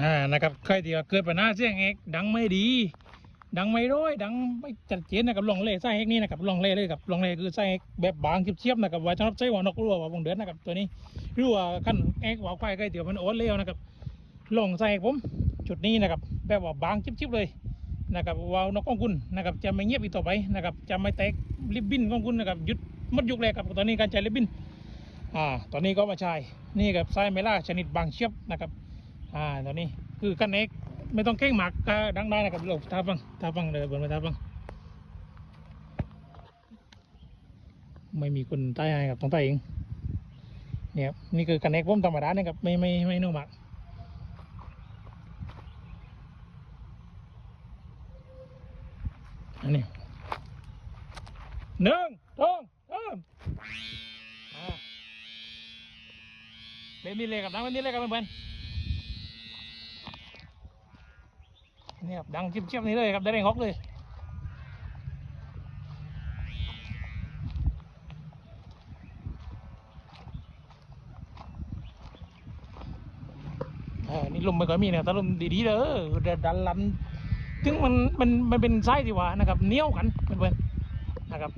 อ่านะครับใครที่ว่าเกิดปัญหาเสียงเอกดังไม่ดี ดังไม่ร้อยดังไม่จัดเจนนะครับลองเล่ไส้เอกนี่นะครับลองเล่เลยครับลองเล่คือไส้เอกแบบบางเชียบๆนะครับไว้สำหรับใช้หัวนกรั่วว่าวงเดือนนะครับตัวนี้รือว่าขั้นเอกว่าควายใกล้เดี๋ยวมันโอนเร็วนะครับลองใส่ผมจุดนี้นะครับแบบว่าบางชิบๆเลยนะครับว่าวนกของคุณนะครับจะไม่เงียบอีกต่อไปนะครับจะไม่แตกริบบิ้นของคุณนะครับหยุดมดยุคเลยครับตอนนี้การใช้ริบบิ้นอ่าตอนนี้ก็มาใช้นี่กับไส้เมล่าชนิดบางเชียบนะครับ อ่าตอนนี้คือกันเอกไม่ต้องเก่งหมากก็ดังได้นะครับเราท้าฟังท้าฟังเลยบนไปท้าฟังไม่มีคนใต้ให้ครับต้องใต้เองเนี่ยนี่คือกันเอกผมธรรมดาเนี่ยครับไม่ไม่ไม่นุ่มหมากอันนี้หนึ่งสองสามเล่นนี่เลยครับดังเล่นนี่เลยครับเพื่อนๆ นี่ครับดังเชียบๆนี้เลยครับได้แรงฮอกเลยนี่ลมไม่ค่อยมีนะครับถ้าลมดีๆเด้อดันลันถึงมันมันมันเป็นไส้สิว่านะครับเนี้ยวกันเพื่อนๆนะครับ